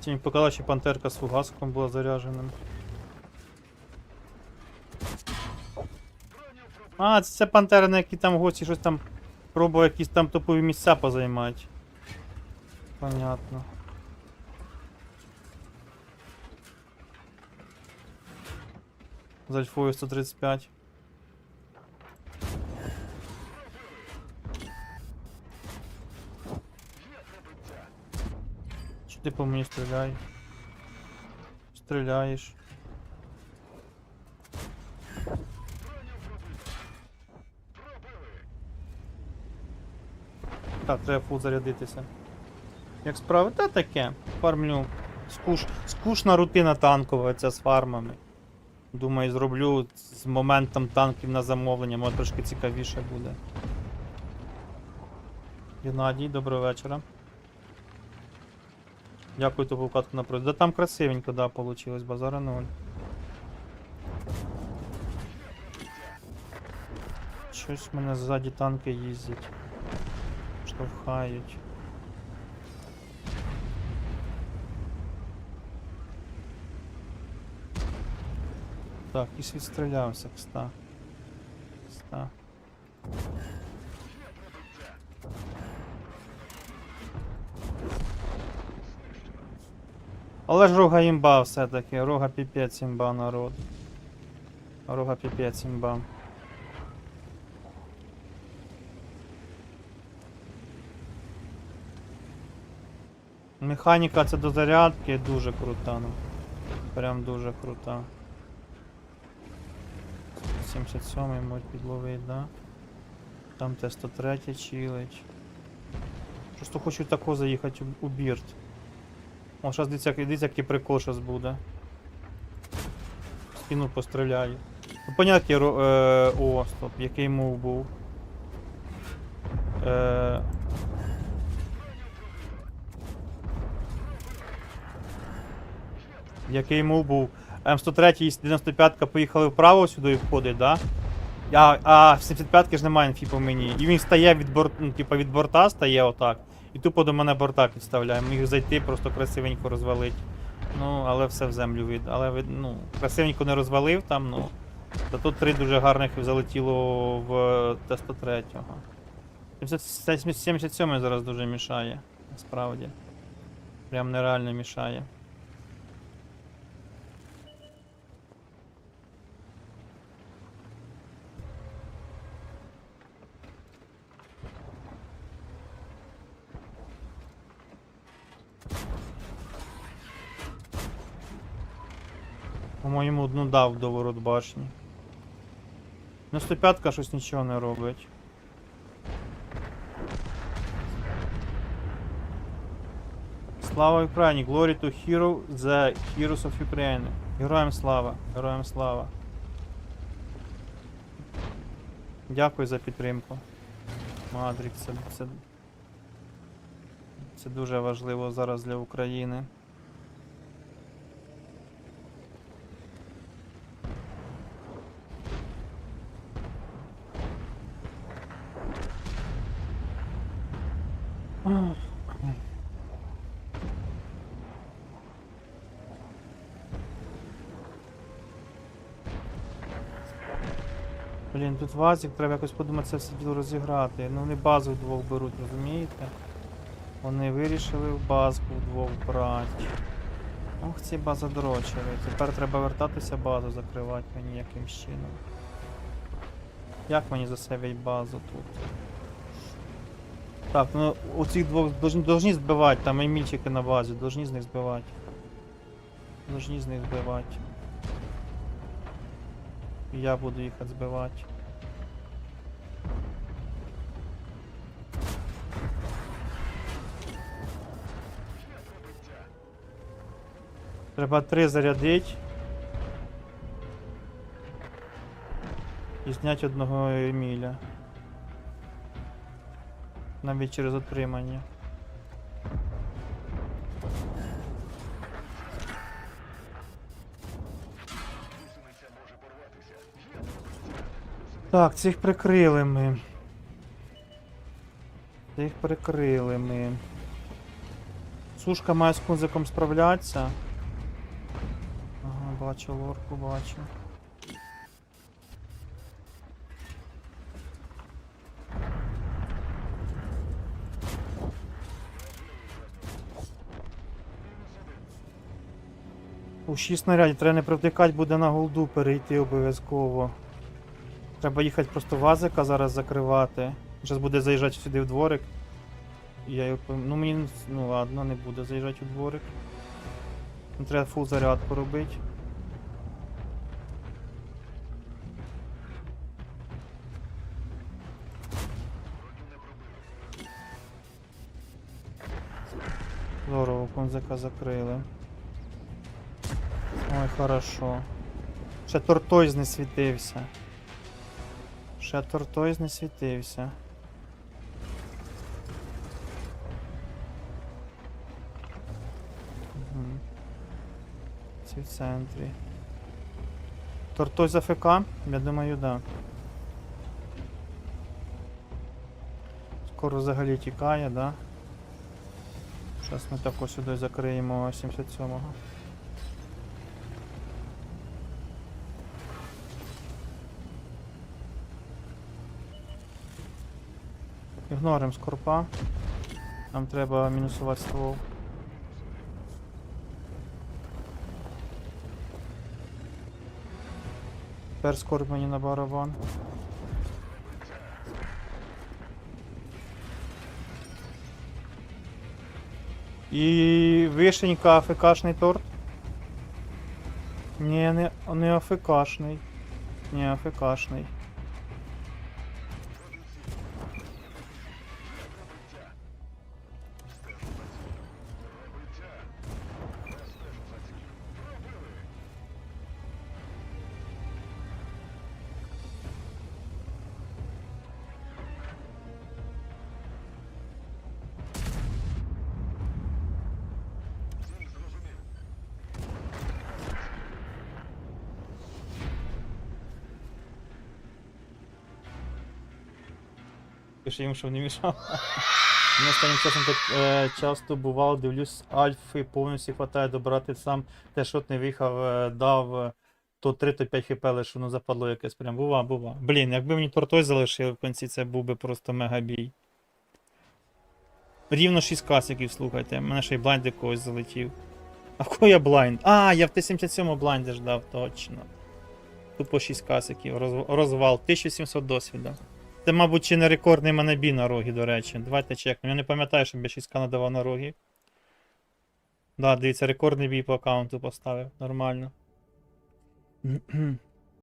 Це мені показала, що пантерка з фугаском була зарядженим. А, це пантера, на які там гості щось там пробував якісь там топові місця позаймати. Понятно. З альфою 135. По мені стріляєш? Стріляєш. Так, треба фул зарядитися. Як справи? Та таке. Фармлю. Скуш... Скучна рутина танкова ця з фармами. Думаю, зроблю з моментом танків на замовлення, може трошки цікавіше буде. Геннадій, доброго вечора. Дякую тобі вкладку на просьбу. Да там красивенько, да, получилось, базара ноль. Щось в мене ззаді танки їздять. Штовхають. Так, і відстрілявся, кста. Кста. Але ж рога імба все-таки, рога піпець імба народ. Рога піпець імба. Механіка це до зарядки дуже крута, ну. Прям дуже крута. 77-й мой підловить, да? Там Т-103 чилить. Просто хочу тако заїхати у, у бірт. О, зараз дивіться, дивіться, який прикол зараз буде. В Спину постріляю. Ну, понятно, ро- е, о, стоп, який мув був. Е, який мув був. М103 і 95-ка поїхали вправо сюди і входить, да? А, а в 75 ж немає інфі по мені. І він стає від борт, ну, типа від борта стає отак. І тупо до мене борта підставляє. Міг зайти, просто красивенько розвалить. Ну, але все в землю від. Але від, ну, красивенько не розвалив там, ну. Та тут три дуже гарних залетіло в Т-103. 77 зараз дуже мішає, насправді. Прям нереально мішає. По-моєму, одну дав до ворот башні. Ну, 105 щось нічого не робить. Слава Україні! Glory to hero, the heroes of Ukraine. Героям слава! Героям слава! Дякую за підтримку. Мадрік, це, це, це дуже важливо зараз для України. Блін, тут вазик, треба якось подумати це все діло розіграти. Ну вони базу вдвох беруть, розумієте? Вони вирішили в базку вдвох брати. Ох, ці база дрочили. Тепер треба вертатися базу закривати мені якимсь чином. Як мені засейвить базу тут? Так, ну оцих двох должні, должні збивати, там і мільчики на базі, должні з них збивати. Должні з них збивати. Я буду їх збивати. Треба три зарядити. І зняти одного Еміля. Навіть через отримання. Так, цих прикрили ми. Цих прикрили ми. Сушка має з кунзиком справлятися. Ага, бачу лорку, бачу. У 6 снарядів треба не провтикати, буде на голду перейти обов'язково. Треба їхати просто вазика зараз закривати. Зараз буде заїжджати сюди в дворик. Я його Ну мені. Ну ладно, не буде заїжджати у дворик. Треба фул зарядку робити. Здорово, конзака закрили. Ой, хорошо. Ще тортойз не світився. Ще тортойз не світився. Угу. Ці в центрі. Тортойз АФК? Я думаю, да. Скоро взагалі тікає, да? Зараз ми так ось сюди закриємо 77-го. Ігноримо скорпа. Нам треба мінусувати ствол. Тепер скорп мені на барабан. І вишенька АФКшний торт. Ні, не, не АФКшний. Не АФКшний. Пиши їм, щоб не мішав. Мені останнім часом так е, часто бувало, дивлюсь, альфи повністю хватає добрати сам те, що не виїхав, е, дав е, то 3, то 5 хп, лише воно западло якесь прям. Бува, бува. Блін, якби мені тортой залишили в кінці, це був би просто мегабій. Рівно 6 касиків, слухайте. Мене ще й блайнд якогось залетів. А кого я блайнд? А, я в Т-77 блайнді ждав, точно. Тупо 6 касиків, розвал, 1700 досвіду. Це, мабуть, чи не рекордний мене бій на рогі, до речі. Давайте чекнемо. Я не пам'ятаю, щоб я 6к надавав на рогі. Да, дивіться, рекордний бій по аккаунту поставив. Нормально.